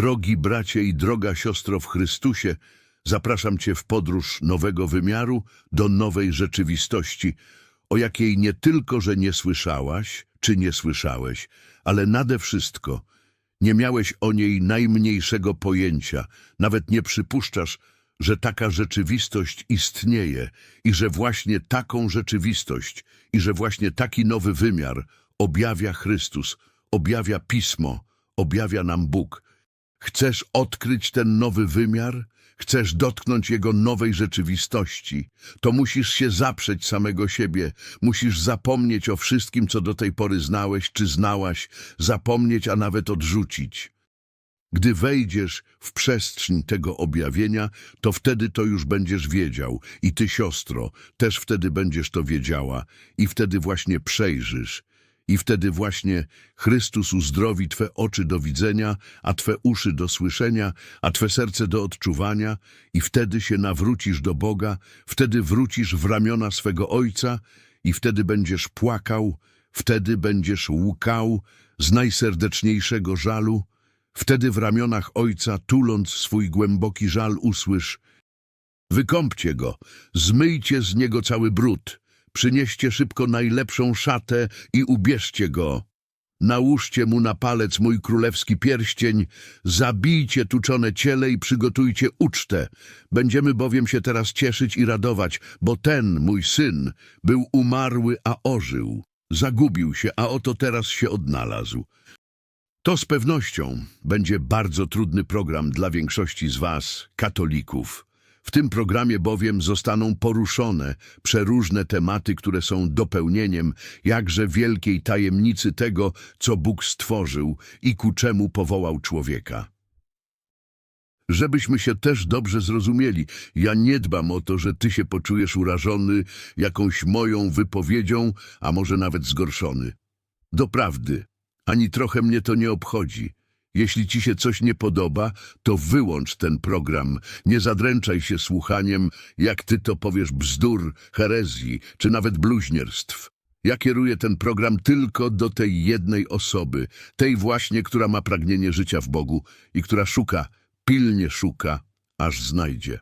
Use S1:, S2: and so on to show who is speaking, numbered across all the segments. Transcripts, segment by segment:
S1: Drogi bracie i droga siostro w Chrystusie, zapraszam Cię w podróż nowego wymiaru do nowej rzeczywistości, o jakiej nie tylko, że nie słyszałaś, czy nie słyszałeś, ale nade wszystko nie miałeś o niej najmniejszego pojęcia, nawet nie przypuszczasz, że taka rzeczywistość istnieje i że właśnie taką rzeczywistość i że właśnie taki nowy wymiar objawia Chrystus, objawia Pismo, objawia nam Bóg. Chcesz odkryć ten nowy wymiar? Chcesz dotknąć jego nowej rzeczywistości? To musisz się zaprzeć samego siebie. Musisz zapomnieć o wszystkim, co do tej pory znałeś czy znałaś, zapomnieć, a nawet odrzucić. Gdy wejdziesz w przestrzeń tego objawienia, to wtedy to już będziesz wiedział i ty, siostro, też wtedy będziesz to wiedziała i wtedy właśnie przejrzysz. I wtedy właśnie Chrystus uzdrowi Twe oczy do widzenia, a Twe uszy do słyszenia, a Twe serce do odczuwania i wtedy się nawrócisz do Boga, wtedy wrócisz w ramiona swego Ojca i wtedy będziesz płakał, wtedy będziesz łkał z najserdeczniejszego żalu, wtedy w ramionach Ojca, tuląc swój głęboki żal, usłysz Wykąpcie go, zmyjcie z niego cały brud, przynieście szybko najlepszą szatę i ubierzcie go. Nałóżcie mu na palec mój królewski pierścień, zabijcie tuczone ciele i przygotujcie ucztę. Będziemy bowiem się teraz cieszyć i radować, bo ten, mój syn, był umarły, a ożył. Zagubił się, a oto teraz się odnalazł. To z pewnością będzie bardzo trudny program dla większości z Was, katolików. W tym programie bowiem zostaną poruszone przeróżne tematy, które są dopełnieniem jakże wielkiej tajemnicy tego, co Bóg stworzył i ku czemu powołał człowieka. Żebyśmy się też dobrze zrozumieli, ja nie dbam o to, że ty się poczujesz urażony jakąś moją wypowiedzią, a może nawet zgorszony. Doprawdy, ani trochę mnie to nie obchodzi. Jeśli ci się coś nie podoba, to wyłącz ten program. Nie zadręczaj się słuchaniem, jak ty to powiesz bzdur, herezji, czy nawet bluźnierstw. Ja kieruję ten program tylko do tej jednej osoby, tej właśnie, która ma pragnienie życia w Bogu i która szuka, pilnie szuka, aż znajdzie.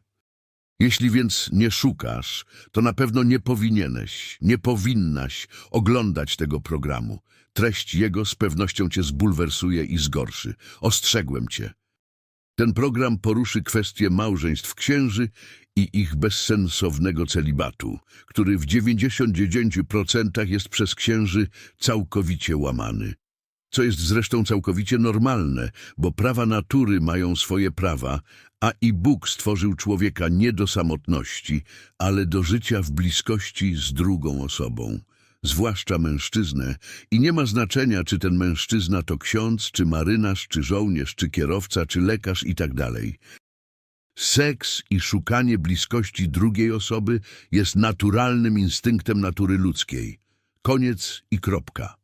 S1: Jeśli więc nie szukasz, to na pewno nie powinieneś, nie powinnaś oglądać tego programu. Treść jego z pewnością cię zbulwersuje i zgorszy. Ostrzegłem cię. Ten program poruszy kwestię małżeństw księży i ich bezsensownego celibatu, który w 99% jest przez księży całkowicie łamany. Co jest zresztą całkowicie normalne, bo prawa natury mają swoje prawa, a i Bóg stworzył człowieka nie do samotności, ale do życia w bliskości z drugą osobą, zwłaszcza mężczyznę, i nie ma znaczenia, czy ten mężczyzna to ksiądz, czy marynarz, czy żołnierz, czy kierowca, czy lekarz i tak. Seks i szukanie bliskości drugiej osoby jest naturalnym instynktem natury ludzkiej. Koniec i kropka.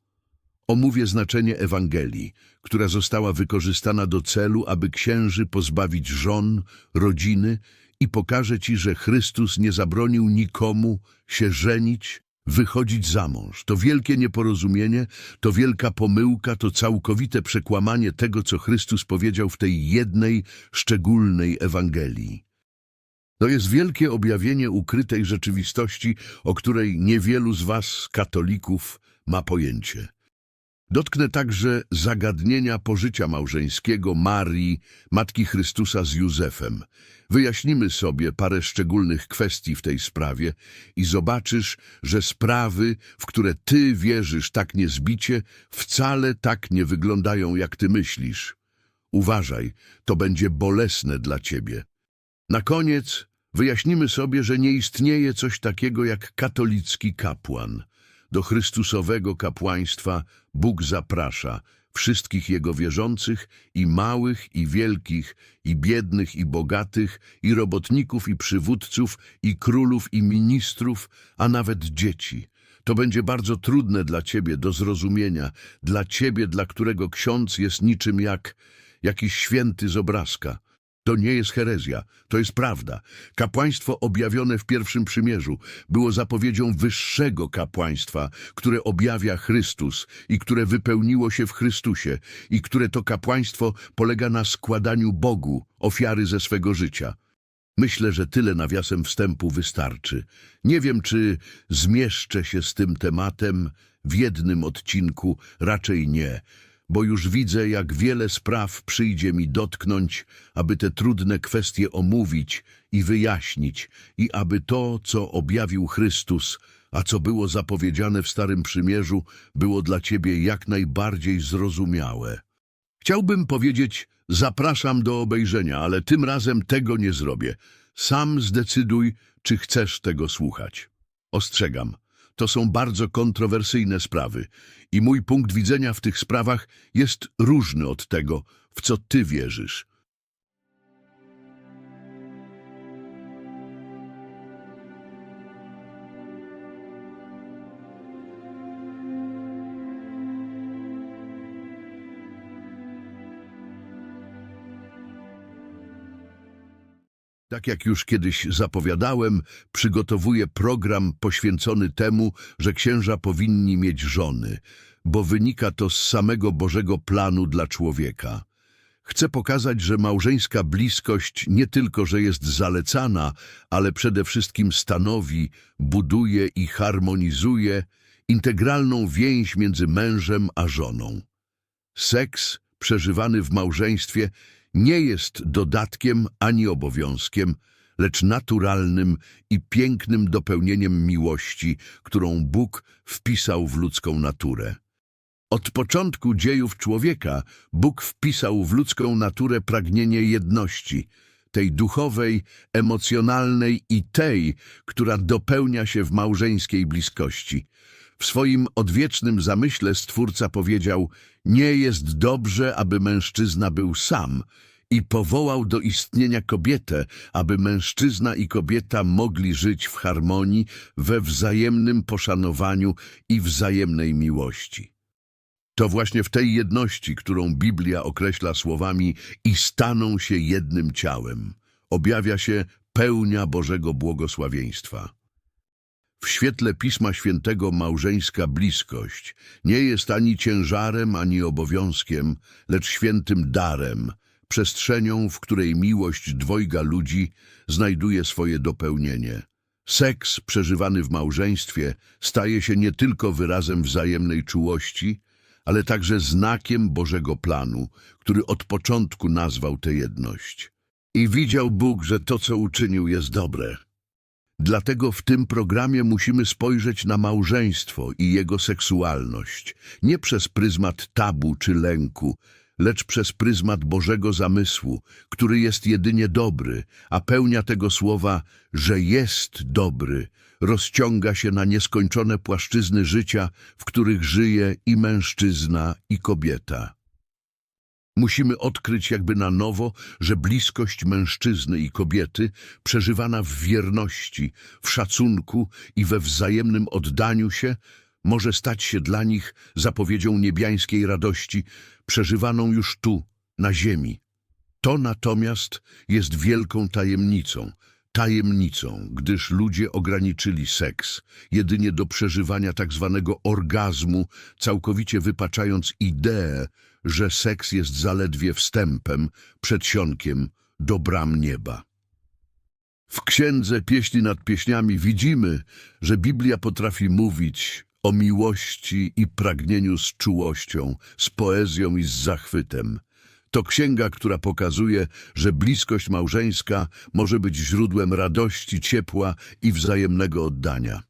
S1: Omówię znaczenie Ewangelii, która została wykorzystana do celu, aby księży pozbawić żon, rodziny i pokażę Ci, że Chrystus nie zabronił nikomu się żenić, wychodzić za mąż. To wielkie nieporozumienie, to wielka pomyłka, to całkowite przekłamanie tego, co Chrystus powiedział w tej jednej, szczególnej Ewangelii. To jest wielkie objawienie ukrytej rzeczywistości, o której niewielu z Was, katolików, ma pojęcie. Dotknę także zagadnienia pożycia małżeńskiego Marii, Matki Chrystusa z Józefem. Wyjaśnimy sobie parę szczególnych kwestii w tej sprawie i zobaczysz, że sprawy, w które ty wierzysz tak niezbicie, wcale tak nie wyglądają, jak ty myślisz. Uważaj, to będzie bolesne dla ciebie. Na koniec wyjaśnimy sobie, że nie istnieje coś takiego jak katolicki kapłan – do Chrystusowego kapłaństwa Bóg zaprasza wszystkich Jego wierzących, i małych, i wielkich, i biednych, i bogatych, i robotników, i przywódców, i królów, i ministrów, a nawet dzieci. To będzie bardzo trudne dla Ciebie do zrozumienia, dla Ciebie, dla którego ksiądz jest niczym jak jakiś święty z obrazka. To nie jest herezja, to jest prawda. Kapłaństwo objawione w pierwszym przymierzu było zapowiedzią wyższego kapłaństwa, które objawia Chrystus i które wypełniło się w Chrystusie i które to kapłaństwo polega na składaniu Bogu ofiary ze swego życia. Myślę, że tyle nawiasem wstępu wystarczy. Nie wiem, czy zmieszczę się z tym tematem w jednym odcinku, raczej nie, bo już widzę, jak wiele spraw przyjdzie mi dotknąć, aby te trudne kwestie omówić i wyjaśnić, i aby to, co objawił Chrystus, a co było zapowiedziane w Starym Przymierzu, było dla Ciebie jak najbardziej zrozumiałe. Chciałbym powiedzieć, zapraszam do obejrzenia, ale tym razem tego nie zrobię. Sam zdecyduj, czy chcesz tego słuchać. Ostrzegam, to są bardzo kontrowersyjne sprawy i mój punkt widzenia w tych sprawach jest różny od tego, w co ty wierzysz. Tak jak już kiedyś zapowiadałem, przygotowuję program poświęcony temu, że księża powinni mieć żony, bo wynika to z samego Bożego planu dla człowieka. Chcę pokazać, że małżeńska bliskość nie tylko, że jest zalecana, ale przede wszystkim stanowi, buduje i harmonizuje integralną więź między mężem a żoną. Seks przeżywany w małżeństwie nie jest dodatkiem ani obowiązkiem, lecz naturalnym i pięknym dopełnieniem miłości, którą Bóg wpisał w ludzką naturę. Od początku dziejów człowieka Bóg wpisał w ludzką naturę pragnienie jedności, tej duchowej, emocjonalnej i tej, która dopełnia się w małżeńskiej bliskości. W swoim odwiecznym zamyśle Stwórca powiedział, nie jest dobrze, aby mężczyzna był sam i powołał do istnienia kobietę, aby mężczyzna i kobieta mogli żyć w harmonii, we wzajemnym poszanowaniu i wzajemnej miłości. To właśnie w tej jedności, którą Biblia określa słowami i staną się jednym ciałem, objawia się pełnia Bożego błogosławieństwa. W świetle Pisma Świętego małżeńska bliskość nie jest ani ciężarem, ani obowiązkiem, lecz świętym darem, przestrzenią, w której miłość dwojga ludzi znajduje swoje dopełnienie. Seks przeżywany w małżeństwie staje się nie tylko wyrazem wzajemnej czułości, ale także znakiem Bożego planu, który od początku nazwał tę jedność. I widział Bóg, że to, co uczynił, jest dobre. Dlatego w tym programie musimy spojrzeć na małżeństwo i jego seksualność, nie przez pryzmat tabu czy lęku, lecz przez pryzmat Bożego zamysłu, który jest jedynie dobry, a pełnia tego słowa, że jest dobry, rozciąga się na nieskończone płaszczyzny życia, w których żyje i mężczyzna, i kobieta. Musimy odkryć jakby na nowo, że bliskość mężczyzny i kobiety, przeżywana w wierności, w szacunku i we wzajemnym oddaniu się, może stać się dla nich zapowiedzią niebiańskiej radości, przeżywaną już tu, na ziemi. To natomiast jest wielką tajemnicą, tajemnicą, gdyż ludzie ograniczyli seks jedynie do przeżywania tak zwanego orgazmu, całkowicie wypaczając ideę, że seks jest zaledwie wstępem, przedsionkiem do bram nieba. W księdze Pieśni nad pieśniami widzimy, że Biblia potrafi mówić o miłości i pragnieniu z czułością, z poezją i z zachwytem. To księga, która pokazuje, że bliskość małżeńska może być źródłem radości, ciepła i wzajemnego oddania.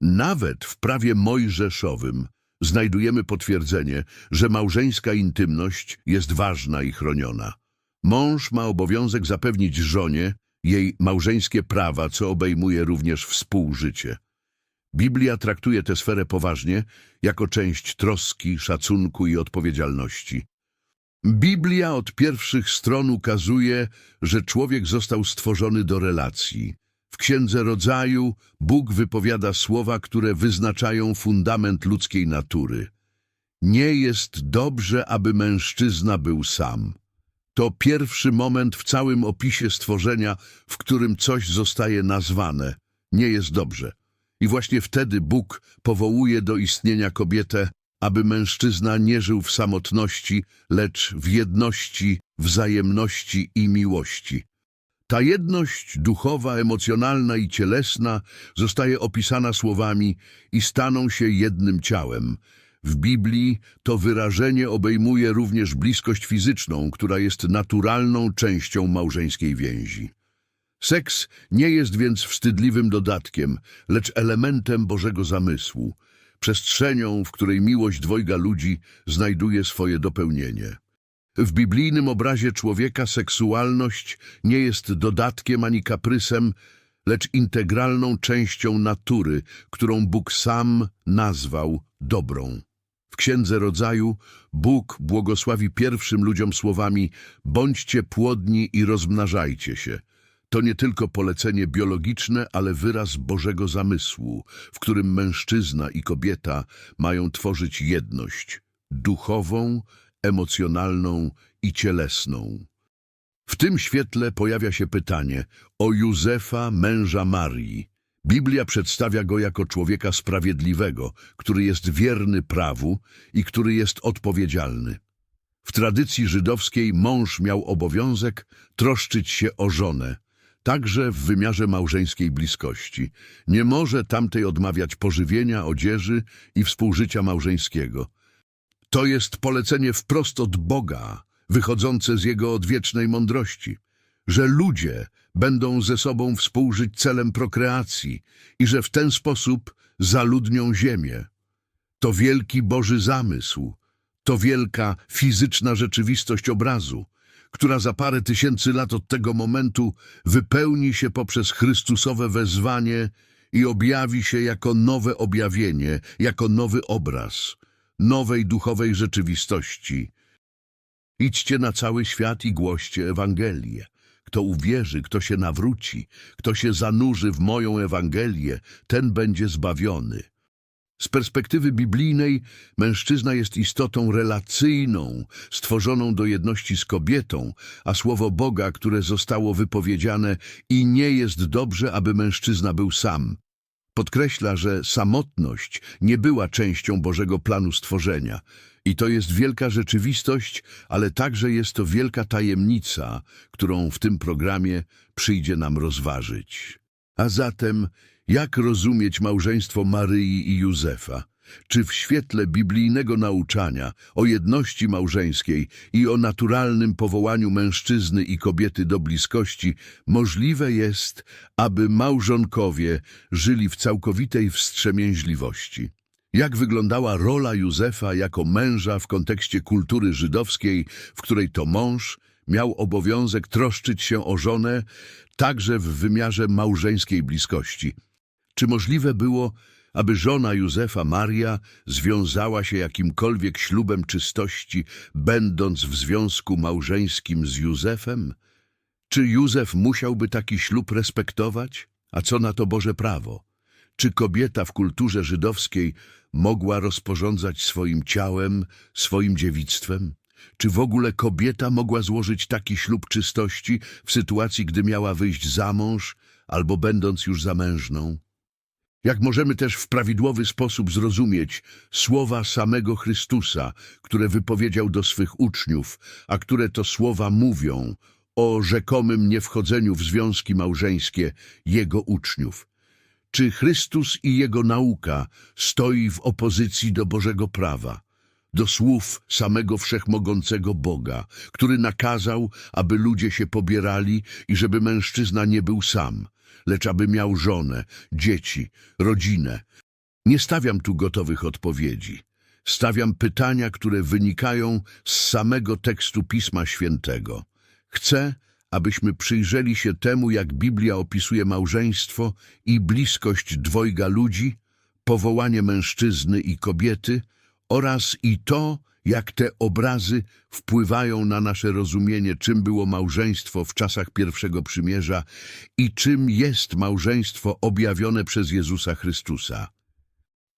S1: Nawet w prawie mojżeszowym znajdujemy potwierdzenie, że małżeńska intymność jest ważna i chroniona. Mąż ma obowiązek zapewnić żonie jej małżeńskie prawa, co obejmuje również współżycie. Biblia traktuje tę sferę poważnie, jako część troski, szacunku i odpowiedzialności. Biblia od pierwszych stron ukazuje, że człowiek został stworzony do relacji. W Księdze Rodzaju Bóg wypowiada słowa, które wyznaczają fundament ludzkiej natury. Nie jest dobrze, aby mężczyzna był sam. To pierwszy moment w całym opisie stworzenia, w którym coś zostaje nazwane. Nie jest dobrze. I właśnie wtedy Bóg powołuje do istnienia kobietę, aby mężczyzna nie żył w samotności, lecz w jedności, wzajemności i miłości. Ta jedność duchowa, emocjonalna i cielesna zostaje opisana słowami i staną się jednym ciałem. W Biblii to wyrażenie obejmuje również bliskość fizyczną, która jest naturalną częścią małżeńskiej więzi. Seks nie jest więc wstydliwym dodatkiem, lecz elementem Bożego zamysłu, przestrzenią, w której miłość dwojga ludzi znajduje swoje dopełnienie. W biblijnym obrazie człowieka seksualność nie jest dodatkiem ani kaprysem, lecz integralną częścią natury, którą Bóg sam nazwał dobrą. W Księdze Rodzaju Bóg błogosławi pierwszym ludziom słowami bądźcie płodni i rozmnażajcie się. To nie tylko polecenie biologiczne, ale wyraz Bożego zamysłu, w którym mężczyzna i kobieta mają tworzyć jedność duchową, emocjonalną i cielesną. W tym świetle pojawia się pytanie o Józefa, męża Marii. Biblia przedstawia go jako człowieka sprawiedliwego, który jest wierny prawu i który jest odpowiedzialny. W tradycji żydowskiej mąż miał obowiązek troszczyć się o żonę, także w wymiarze małżeńskiej bliskości. Nie może tamtej odmawiać pożywienia, odzieży i współżycia małżeńskiego. To jest polecenie wprost od Boga, wychodzące z Jego odwiecznej mądrości, że ludzie będą ze sobą współżyć celem prokreacji i że w ten sposób zaludnią ziemię. To wielki Boży zamysł, to wielka fizyczna rzeczywistość obrazu, która za parę tysięcy lat od tego momentu wypełni się poprzez Chrystusowe wezwanie i objawi się jako nowe objawienie, jako nowy obraz nowej duchowej rzeczywistości. Idźcie na cały świat i głoście Ewangelię. Kto uwierzy, kto się nawróci, kto się zanurzy w moją Ewangelię, ten będzie zbawiony. Z perspektywy biblijnej mężczyzna jest istotą relacyjną, stworzoną do jedności z kobietą, a słowo Boga, które zostało wypowiedziane i nie jest dobrze, aby mężczyzna był sam, podkreśla, że samotność nie była częścią Bożego planu stworzenia. I to jest wielka rzeczywistość, ale także jest to wielka tajemnica, którą w tym programie przyjdzie nam rozważyć. A zatem, jak rozumieć małżeństwo Maryi i Józefa? Czy w świetle biblijnego nauczania o jedności małżeńskiej i o naturalnym powołaniu mężczyzny i kobiety do bliskości możliwe jest, aby małżonkowie żyli w całkowitej wstrzemięźliwości? Jak wyglądała rola Józefa jako męża w kontekście kultury żydowskiej, w której to mąż miał obowiązek troszczyć się o żonę także w wymiarze małżeńskiej bliskości? Czy możliwe było, aby żona Józefa Maria związała się jakimkolwiek ślubem czystości, będąc w związku małżeńskim z Józefem? Czy Józef musiałby taki ślub respektować? A co na to Boże prawo? Czy kobieta w kulturze żydowskiej mogła rozporządzać swoim ciałem, swoim dziewictwem? Czy w ogóle kobieta mogła złożyć taki ślub czystości w sytuacji, gdy miała wyjść za mąż albo będąc już zamężną? Jak możemy też w prawidłowy sposób zrozumieć słowa samego Chrystusa, które wypowiedział do swych uczniów, a które to słowa mówią o rzekomym niewchodzeniu w związki małżeńskie Jego uczniów? Czy Chrystus i Jego nauka stoi w opozycji do Bożego prawa? do słów samego wszechmogącego Boga, który nakazał, aby ludzie się pobierali i żeby mężczyzna nie był sam, lecz aby miał żonę, dzieci, rodzinę. Nie stawiam tu gotowych odpowiedzi. Stawiam pytania, które wynikają z samego tekstu Pisma Świętego. Chcę, abyśmy przyjrzeli się temu, jak Biblia opisuje małżeństwo i bliskość dwojga ludzi, powołanie mężczyzny i kobiety oraz i to, jak te obrazy wpływają na nasze rozumienie, czym było małżeństwo w czasach pierwszego przymierza i czym jest małżeństwo objawione przez Jezusa Chrystusa.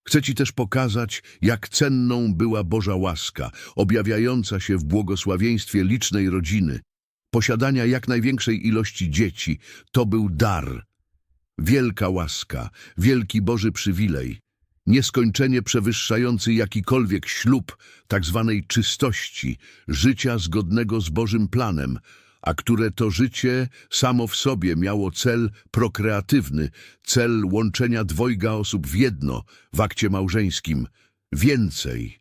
S1: Chcę ci też pokazać, jak cenną była Boża łaska, objawiająca się w błogosławieństwie licznej rodziny, posiadania jak największej ilości dzieci. To był dar. Wielka łaska, wielki Boży przywilej, nieskończenie przewyższający jakikolwiek ślub tak zwanej czystości, życia zgodnego z Bożym planem, a które to życie samo w sobie miało cel prokreatywny, cel łączenia dwojga osób w jedno w akcie małżeńskim. Więcej.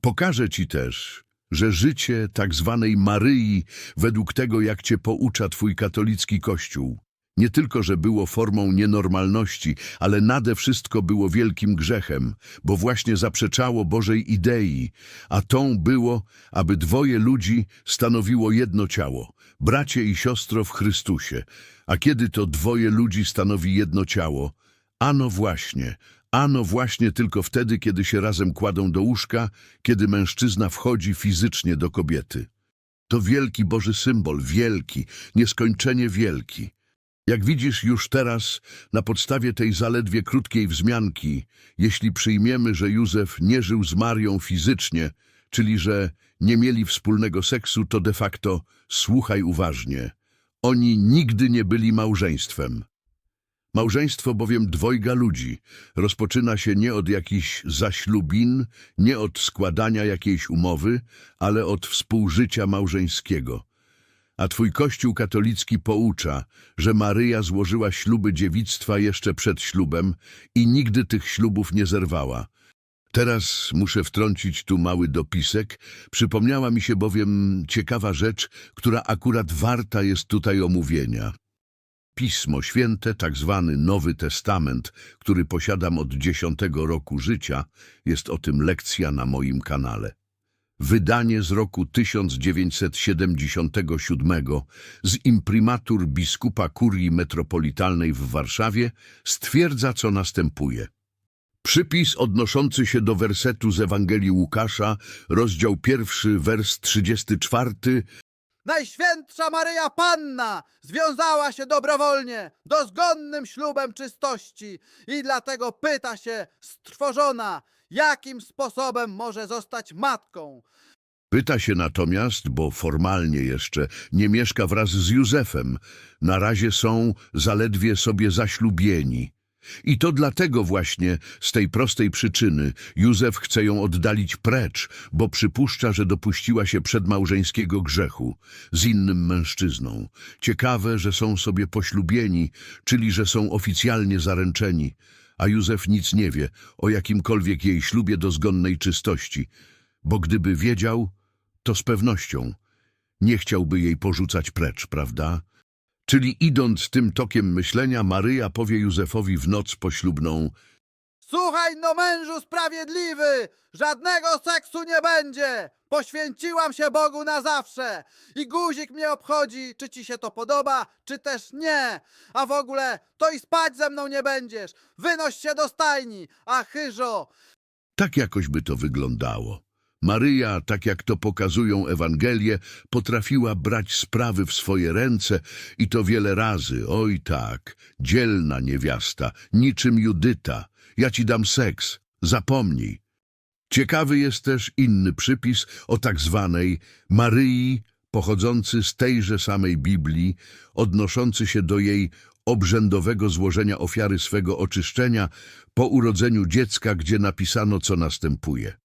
S1: Pokażę ci też, że życie tak zwanej Maryi, według tego jak cię poucza twój katolicki kościół, nie tylko, że było formą nienormalności, ale nade wszystko było wielkim grzechem, bo właśnie zaprzeczało Bożej idei, a tą było, aby dwoje ludzi stanowiło jedno ciało, bracie i siostro w Chrystusie. A kiedy to dwoje ludzi stanowi jedno ciało? Ano właśnie, ano właśnie tylko wtedy, kiedy się razem kładą do łóżka, kiedy mężczyzna wchodzi fizycznie do kobiety. To wielki Boży symbol, wielki, nieskończenie wielki. Jak widzisz już teraz, na podstawie tej zaledwie krótkiej wzmianki, jeśli przyjmiemy, że Józef nie żył z Marią fizycznie, czyli że nie mieli wspólnego seksu, to de facto, słuchaj uważnie, oni nigdy nie byli małżeństwem. Małżeństwo bowiem dwojga ludzi rozpoczyna się nie od jakichś zaślubin, nie od składania jakiejś umowy, ale od współżycia małżeńskiego. A twój kościół katolicki poucza, że Maryja złożyła śluby dziewictwa jeszcze przed ślubem i nigdy tych ślubów nie zerwała. Teraz muszę wtrącić tu mały dopisek. Przypomniała mi się bowiem ciekawa rzecz, która akurat warta jest tutaj omówienia. Pismo Święte, tak zwany Nowy Testament, który posiadam od dziesiątego roku życia, jest o tym lekcja na moim kanale. Wydanie z roku 1977 z imprimatur biskupa kurii metropolitalnej w Warszawie stwierdza, co następuje. Przypis odnoszący się do wersetu z Ewangelii Łukasza, rozdział pierwszy, wers 34,
S2: Najświętsza Maryja Panna związała się dobrowolnie dozgonnym ślubem czystości i dlatego pyta się strwożona, jakim sposobem może zostać matką.
S1: Pyta się natomiast, bo formalnie jeszcze nie mieszka wraz z Józefem. Na razie są zaledwie sobie zaślubieni. I to dlatego właśnie, z tej prostej przyczyny, Józef chce ją oddalić precz, bo przypuszcza, że dopuściła się przedmałżeńskiego grzechu z innym mężczyzną. Ciekawe, że są sobie poślubieni, czyli że są oficjalnie zaręczeni, a Józef nic nie wie o jakimkolwiek jej ślubie do zgonnej czystości, bo gdyby wiedział, to z pewnością nie chciałby jej porzucać precz, prawda? Czyli idąc tym tokiem myślenia, Maryja powie Józefowi w noc poślubną
S2: Słuchaj no mężu sprawiedliwy, żadnego seksu nie będzie. Poświęciłam się Bogu na zawsze i guzik mnie obchodzi, czy ci się to podoba, czy też nie. A w ogóle to i spać ze mną nie będziesz. Wynoś się do stajni, a chyżo,
S1: Tak jakoś by to wyglądało. Maryja, tak jak to pokazują Ewangelie, potrafiła brać sprawy w swoje ręce i to wiele razy. Oj tak, dzielna niewiasta, niczym Judyta. Ja ci dam seks, zapomnij. Ciekawy jest też inny przypis o tak zwanej Maryi, pochodzący z tejże samej Biblii, odnoszący się do jej obrzędowego złożenia ofiary swego oczyszczenia po urodzeniu dziecka, gdzie napisano, co następuje.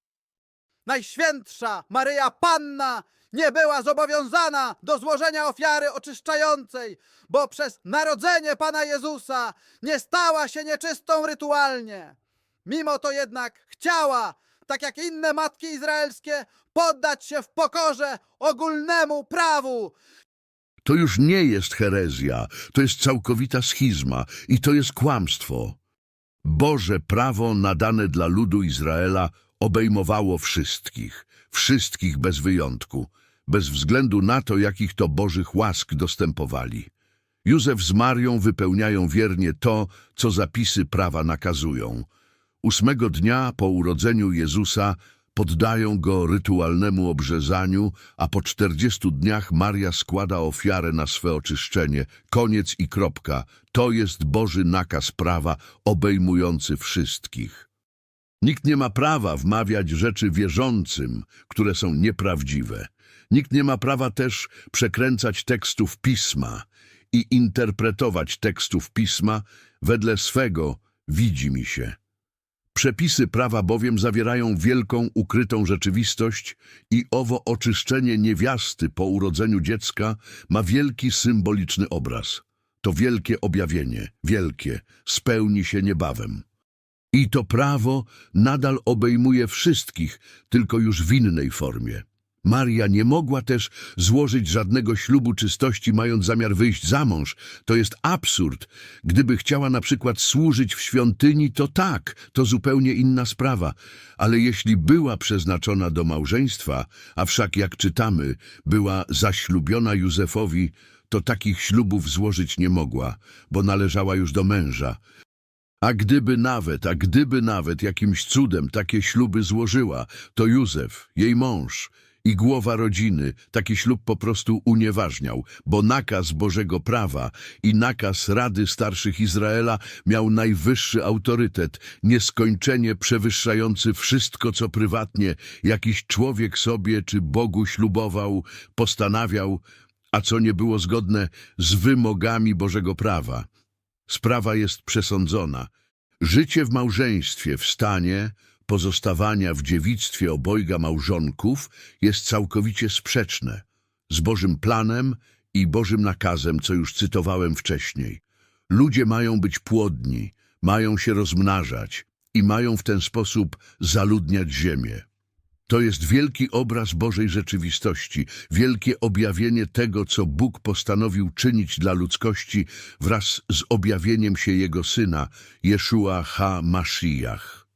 S2: Najświętsza Maryja Panna nie była zobowiązana do złożenia ofiary oczyszczającej, bo przez narodzenie Pana Jezusa nie stała się nieczystą rytualnie. Mimo to jednak chciała, tak jak inne matki izraelskie, poddać się w pokorze ogólnemu prawu.
S1: To już nie jest herezja, to jest całkowita schizma i to jest kłamstwo. Boże prawo nadane dla ludu Izraela obejmowało wszystkich, wszystkich bez wyjątku, bez względu na to, jakich to Bożych łask dostępowali. Józef z Marią wypełniają wiernie to, co zapisy prawa nakazują. Ósmego dnia po urodzeniu Jezusa poddają go rytualnemu obrzezaniu, a po czterdziestu dniach Maria składa ofiarę na swe oczyszczenie. Koniec i kropka. To jest Boży nakaz prawa obejmujący wszystkich. Nikt nie ma prawa wmawiać rzeczy wierzącym, które są nieprawdziwe. Nikt nie ma prawa też przekręcać tekstów pisma i interpretować tekstów pisma wedle swego widzi mi się. Przepisy prawa bowiem zawierają wielką ukrytą rzeczywistość i owo oczyszczenie niewiasty po urodzeniu dziecka ma wielki symboliczny obraz. To wielkie objawienie, wielkie, spełni się niebawem. I to prawo nadal obejmuje wszystkich, tylko już w innej formie. Maria nie mogła też złożyć żadnego ślubu czystości, mając zamiar wyjść za mąż. To jest absurd. Gdyby chciała na przykład służyć w świątyni, to tak, to zupełnie inna sprawa. Ale jeśli była przeznaczona do małżeństwa, a wszak jak czytamy, była zaślubiona Józefowi, to takich ślubów złożyć nie mogła, bo należała już do męża. A gdyby nawet, a gdyby nawet jakimś cudem takie śluby złożyła, to Józef, jej mąż i głowa rodziny taki ślub po prostu unieważniał, bo nakaz Bożego prawa i nakaz Rady Starszych Izraela miał najwyższy autorytet, nieskończenie przewyższający wszystko, co prywatnie jakiś człowiek sobie czy Bogu ślubował, postanawiał, a co nie było zgodne z wymogami Bożego prawa. Sprawa jest przesądzona. Życie w małżeństwie w stanie pozostawania w dziewictwie obojga małżonków jest całkowicie sprzeczne z Bożym planem i Bożym nakazem, co już cytowałem wcześniej. Ludzie mają być płodni, mają się rozmnażać i mają w ten sposób zaludniać ziemię. To jest wielki obraz Bożej rzeczywistości, wielkie objawienie tego, co Bóg postanowił czynić dla ludzkości wraz z objawieniem się Jego Syna, Jeszua ha-Mashiach.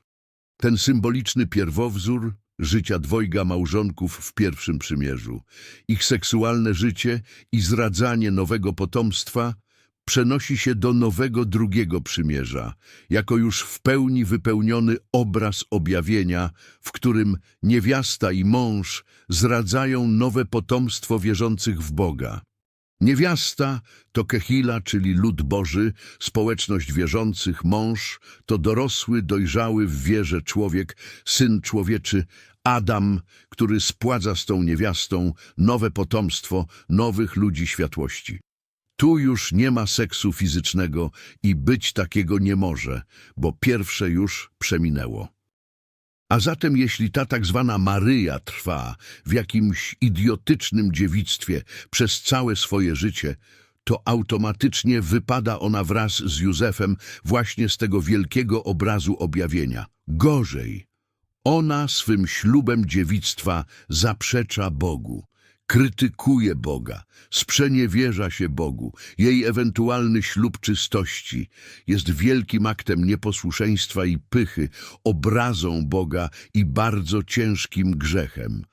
S1: Ten symboliczny pierwowzór życia dwojga małżonków w pierwszym przymierzu, ich seksualne życie i zradzanie nowego potomstwa przenosi się do nowego drugiego przymierza, jako już w pełni wypełniony obraz objawienia, w którym niewiasta i mąż zradzają nowe potomstwo wierzących w Boga. Niewiasta to Kehila, czyli lud Boży, społeczność wierzących, mąż to dorosły, dojrzały w wierze człowiek, syn człowieczy, Adam, który spładza z tą niewiastą nowe potomstwo nowych ludzi światłości. Tu już nie ma seksu fizycznego i być takiego nie może, bo pierwsze już przeminęło. A zatem jeśli ta tak zwana Maryja trwa w jakimś idiotycznym dziewictwie przez całe swoje życie, to automatycznie wypada ona wraz z Józefem właśnie z tego wielkiego obrazu objawienia. Gorzej, ona swym ślubem dziewictwa zaprzecza Bogu, krytykuje Boga, sprzeniewierza się Bogu. Jej ewentualny ślub czystości jest wielkim aktem nieposłuszeństwa i pychy, obrazą Boga i bardzo ciężkim grzechem.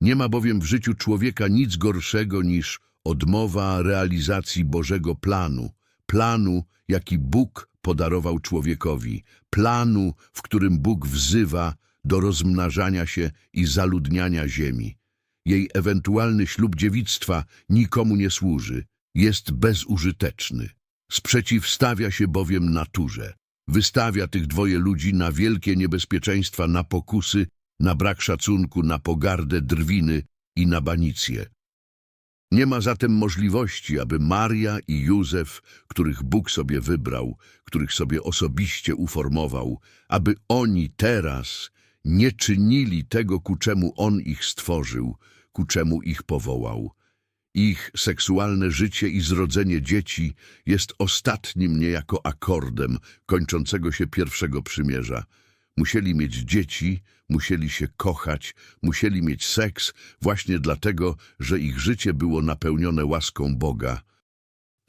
S1: Nie ma bowiem w życiu człowieka nic gorszego niż odmowa realizacji Bożego planu, planu, jaki Bóg podarował człowiekowi, planu, w którym Bóg wzywa do rozmnażania się i zaludniania ziemi. Jej ewentualny ślub dziewictwa nikomu nie służy, jest bezużyteczny. Sprzeciwstawia się bowiem naturze. Wystawia tych dwoje ludzi na wielkie niebezpieczeństwa, na pokusy, na brak szacunku, na pogardę, drwiny i na banicję. Nie ma zatem możliwości, aby Maria i Józef, których Bóg sobie wybrał, których sobie osobiście uformował, aby oni teraz nie czynili tego, ku czemu On ich stworzył, ku czemu ich powołał. Ich seksualne życie i zrodzenie dzieci jest ostatnim niejako akordem kończącego się pierwszego przymierza. Musieli mieć dzieci, musieli się kochać, musieli mieć seks właśnie dlatego, że ich życie było napełnione łaską Boga.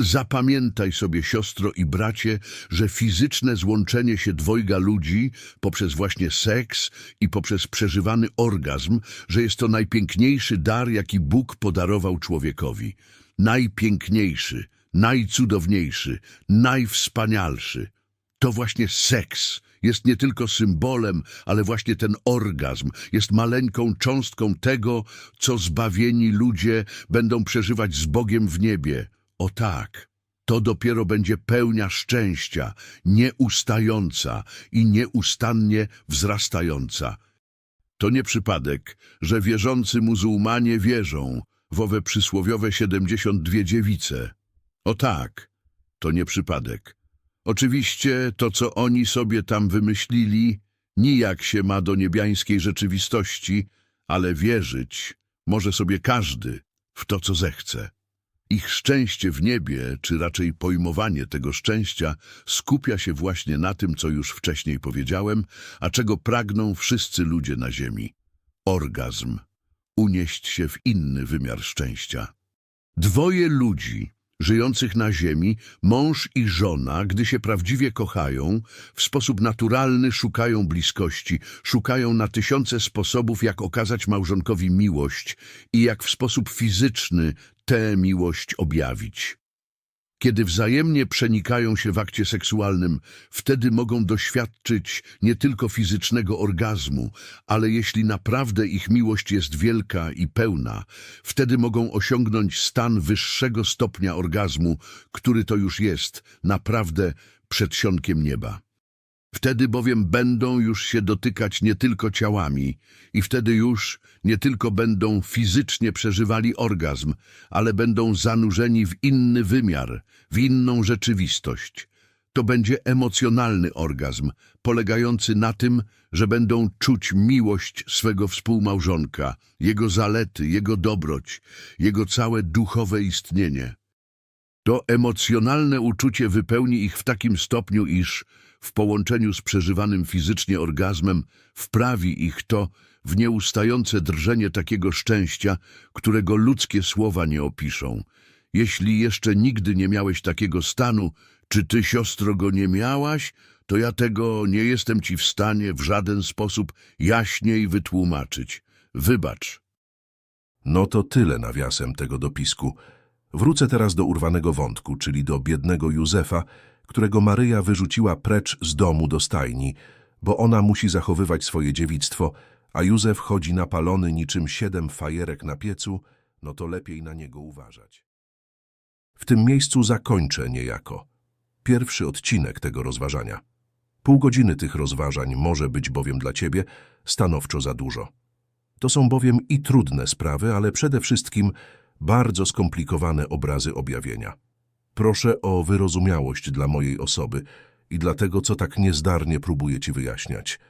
S1: Zapamiętaj sobie, siostro i bracie, że fizyczne złączenie się dwojga ludzi poprzez właśnie seks i poprzez przeżywany orgazm, że jest to najpiękniejszy dar, jaki Bóg podarował człowiekowi. Najpiękniejszy, najcudowniejszy, najwspanialszy. To właśnie seks jest nie tylko symbolem, ale właśnie ten orgazm jest maleńką cząstką tego, co zbawieni ludzie będą przeżywać z Bogiem w niebie. O tak, To dopiero będzie pełnia szczęścia, nieustająca i nieustannie wzrastająca. To nie przypadek, że wierzący muzułmanie wierzą w owe przysłowiowe 72 dziewice. O tak, to nie przypadek. Oczywiście to, co oni sobie tam wymyślili, nijak się ma do niebiańskiej rzeczywistości, ale wierzyć może sobie każdy w to, co zechce. Ich szczęście w niebie, czy raczej pojmowanie tego szczęścia, skupia się właśnie na tym, co już wcześniej powiedziałem, a czego pragną wszyscy ludzie na ziemi. Orgazm. Unieść się w inny wymiar szczęścia. Dwoje ludzi, żyjących na ziemi, mąż i żona, gdy się prawdziwie kochają, w sposób naturalny szukają bliskości, szukają na tysiące sposobów, jak okazać małżonkowi miłość i jak w sposób fizyczny tę miłość objawić. Kiedy wzajemnie przenikają się w akcie seksualnym, wtedy mogą doświadczyć nie tylko fizycznego orgazmu, ale jeśli naprawdę ich miłość jest wielka i pełna, wtedy mogą osiągnąć stan wyższego stopnia orgazmu, który to już jest naprawdę przedsionkiem nieba. Wtedy bowiem będą już się dotykać nie tylko ciałami i wtedy już nie tylko będą fizycznie przeżywali orgazm, ale będą zanurzeni w inny wymiar, w inną rzeczywistość. To będzie emocjonalny orgazm, polegający na tym, że będą czuć miłość swego współmałżonka, jego zalety, jego dobroć, jego całe duchowe istnienie. To emocjonalne uczucie wypełni ich w takim stopniu, iż w połączeniu z przeżywanym fizycznie orgazmem wprawi ich to w nieustające drżenie takiego szczęścia, którego ludzkie słowa nie opiszą. Jeśli jeszcze nigdy nie miałeś takiego stanu, czy ty, siostro, go nie miałaś, to ja tego nie jestem ci w stanie w żaden sposób jaśniej wytłumaczyć. Wybacz.
S3: No to tyle nawiasem tego dopisku. Wrócę teraz do urwanego wątku, czyli do biednego Józefa, którego Maryja wyrzuciła precz z domu do stajni, bo ona musi zachowywać swoje dziewictwo, a Józef chodzi napalony niczym siedem fajerek na piecu, no to lepiej na niego uważać. W tym miejscu zakończę niejako pierwszy odcinek tego rozważania. Pół godziny tych rozważań może być bowiem dla ciebie stanowczo za dużo. To są bowiem i trudne sprawy, ale przede wszystkim bardzo skomplikowane obrazy objawienia. Proszę o wyrozumiałość dla mojej osoby i dla tego, co tak niezdarnie próbuję ci wyjaśniać –